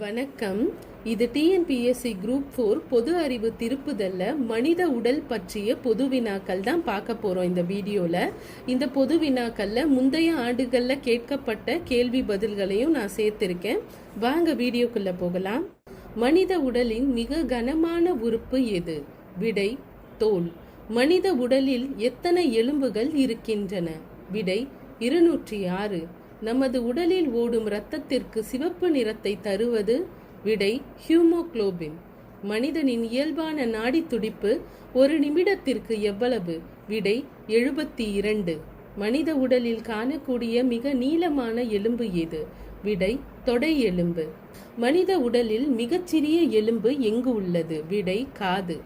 வணக்கம். இது TNPSC group four பொது அறிவு திருப்புதல்ல மனித உடல் பற்றிய பொது வினாக்கள் தான் பார்க்க போகிறோம் இந்த வீடியோவில் இந்த பொது வினாக்களில் முந்தைய ஆண்டுகளில் கேட்கப்பட்ட கேள்வி பதில்களையும் நான் சேர்த்திருக்கேன். வாங்க வீடியோக்குள்ளே போகலாம். மனித உடலின் மிக கனமான உறுப்பு எது? விடை தோல். மனித உடலில் எத்தனை எலும்புகள் இருக்கின்றன? விடை இருநூற்றி ஆறு. நமது உடலில் ஓடும் இரத்தத்திற்கு சிவப்பு நிறத்தை தருவது விடை ஹியூமோகுளோபின். மனிதனின் இயல்பான நாடி துடிப்பு ஒரு நிமிடத்திற்கு எவ்வளவு? விடை எழுபத்தி இரண்டு மனித உடலில் காணக்கூடிய மிக நீளமான எலும்பு எது? விடை தொடை எலும்பு. மனித உடலில் மிகச்சிறிய எலும்பு எங்கு உள்ளது? விடை காது.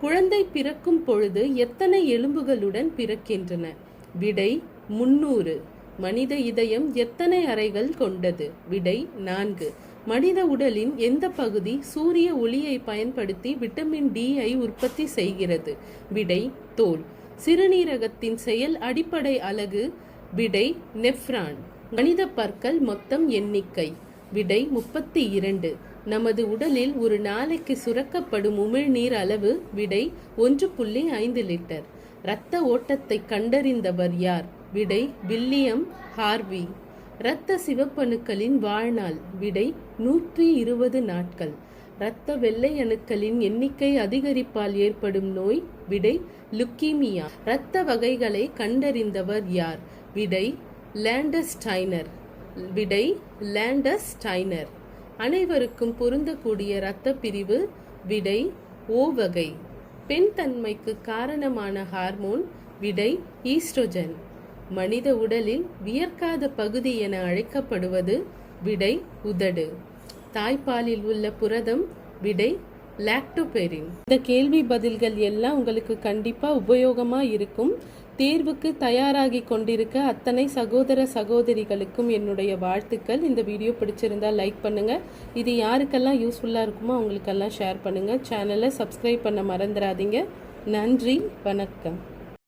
குழந்தை பிறக்கும் பொழுது எத்தனை எலும்புகளுடன் பிறக்கின்றன? விடை முன்னூறு. மனித இதயம் எத்தனை அறைகள் கொண்டது? விடை நான்கு. மனித உடலின் எந்த பகுதி சூரிய ஒளியை பயன்படுத்தி விட்டமின் டி ஐ உற்பத்தி செய்கிறது? விடை தோல். சிறுநீரகத்தின் செயல் அடிப்படை அலகு. விடை நெஃப்ரான். மனித பற்கள் மொத்தம் எண்ணிக்கை. விடை முப்பத்தி இரண்டு நமது உடலில் ஒரு நாளைக்கு சுரக்கப்படும் உமிழ்நீர் அளவு விடை ஒன்று புள்ளி ஐந்து லிட்டர். இரத்த ஓட்டத்தை கண்டறிந்தவர் யார்? விடை வில்லியம் ஹார்வி. இரத்த சிவப்பணுக்களின் வாழ்நாள் விடை நூற்றி இருபது நாட்கள். இரத்த வெள்ளை அணுக்களின் எண்ணிக்கை அதிகரிப்பால் ஏற்படும் நோய் விடை லுக்கீமியா. இரத்த வகைகளை கண்டறிந்தவர் யார்? விடை லேண்டஸ்டைனர். விடை லேண்டஸ்டைனர். அனைவருக்கும் பொருந்தக்கூடிய இரத்த பிரிவு விடை ஓ வகை. பெண் தன்மைக்கு காரணமான ஹார்மோன் விடை ஈஸ்ட்ரோஜன். மனித உடலில் வியர்க்காத பகுதி என அழைக்கப்படுவது விடை உதடு. தாய்ப்பாலில் உள்ள புரதம் விடை லாக்டோபெரின் இந்த கேள்வி பதில்கள் எல்லாம் உங்களுக்கு கண்டிப்பாக உபயோகமாக இருக்கும். தேர்வுக்கு தயாராகி கொண்டிருக்க அத்தனை சகோதர சகோதரிகளுக்கும் என்னுடைய வாழ்த்துக்கள். இந்த வீடியோ பிடிச்சிருந்தா லைக் பண்ணுங்கள் இது யாருக்கெல்லாம் யூஸ்ஃபுல்லாக இருக்குமோ அவங்களுக்கெல்லாம் ஷேர் பண்ணுங்கள் சேனலை சப்ஸ்கிரைப் பண்ண மறந்துடாதீங்க. நன்றி வணக்கம்.